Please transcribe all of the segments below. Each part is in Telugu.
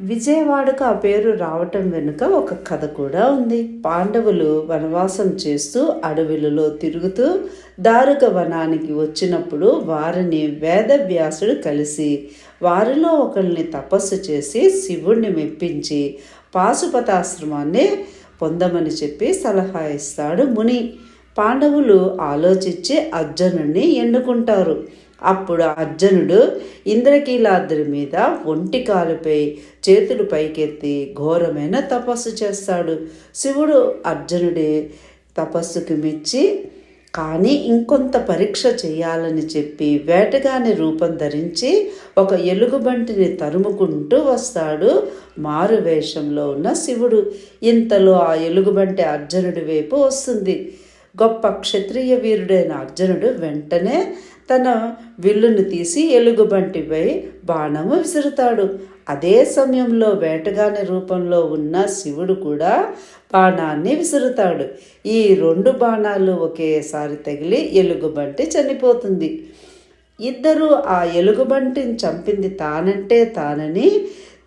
విజయవాడకు ఆ పేరు రావటం వెనుక ఒక కథ కూడా ఉంది. పాండవులు వనవాసం చేస్తూ అడవులలో తిరుగుతూ దారుక వనానికి వచ్చినప్పుడు వారిని వేదవ్యాసుడు కలిసి వారిలో ఒకరిని తపస్సు చేసి శివుణ్ణి మెప్పించి పాశుపతాశ్రమాన్ని పొందమని చెప్పి సలహా ఇస్తాడు ముని. పాండవులు ఆలోచించి అర్జునుడిని ఎన్నుకుంటారు. అప్పుడు అర్జునుడు ఇంద్రకీలాద్రి మీద ఒంటి కాలుపై చేతులు పైకెత్తి ఘోరమైన తపస్సు చేస్తాడు. శివుడు అర్జునుడి తపస్సుకు మెచ్చి కానీ ఇంకొంత పరీక్ష చేయాలని చెప్పి వేటగాని రూపం ధరించి ఒక ఎలుగుబంటిని తరుముకుంటూ వస్తాడు మారు వేషంలో ఉన్న శివుడు. ఇంతలో ఆ ఎలుగుబంటి అర్జునుడి వైపు వస్తుంది. గొప్ప క్షత్రియ వీరుడైన అర్జునుడు వెంటనే తన విల్లును తీసి ఎలుగుబంటిపై బాణము విసురుతాడు. అదే సమయంలో వేటగాని రూపంలో ఉన్న శివుడు కూడా బాణాన్ని విసురుతాడు. ఈ రెండు బాణాలు ఒకేసారి తగిలి ఎలుగుబంటి చనిపోతుంది. ఇద్దరు ఆ ఎలుగుబంటిని చంపింది తానంటే తానని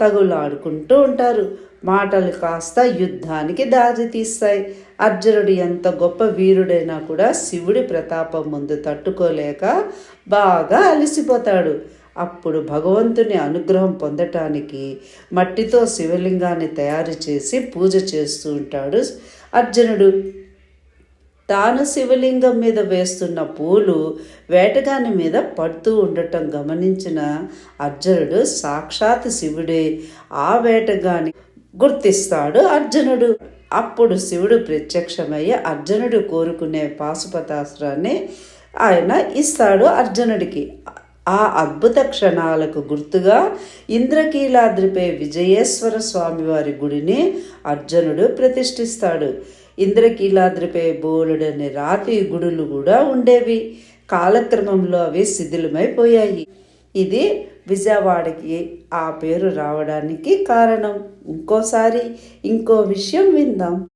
తగులాడుకుంటూ ఉంటారు. మాటలు కాస్త యుద్ధానికి దారి తీస్తాయి. అర్జునుడు ఎంత గొప్ప వీరుడైనా కూడా శివుడి ప్రతాపం ముందు తట్టుకోలేక బాగా అలసిపోతాడు. అప్పుడు భగవంతుని అనుగ్రహం పొందటానికి మట్టితో శివలింగాన్ని తయారు చేసి పూజ చేస్తూ ఉంటాడు అర్జునుడు. తాను శివలింగం మీద వేస్తున్న పూలు వేటగాని మీద పడుతూ ఉండటం గమనించిన అర్జునుడు సాక్షాత్ శివుడే. ఆ వేటగాని గుర్తిస్తాడు అర్జునుడు. అప్పుడు శివుడు ప్రత్యక్షమయ్యి అర్జునుడు కోరుకునే పాశుపతాస్త్రాన్ని ఆయన ఇస్తాడు అర్జునుడికి. ఆ అద్భుత క్షణాలకు గుర్తుగా ఇంద్రకీలాద్రిపై విజయేశ్వర స్వామివారి గుడిని అర్జునుడు ప్రతిష్ఠిస్తాడు. ఇంద్రకీలాద్రిపై బోలుడని రాతి గుడులు కూడా ఉండేవి. కాలక్రమంలో అవి శిథిలమైపోయాయి. ఇది విజయవాడకి ఆ పేరు రావడానికి కారణం. ఇంకోసారి ఇంకో విషయం విందాం.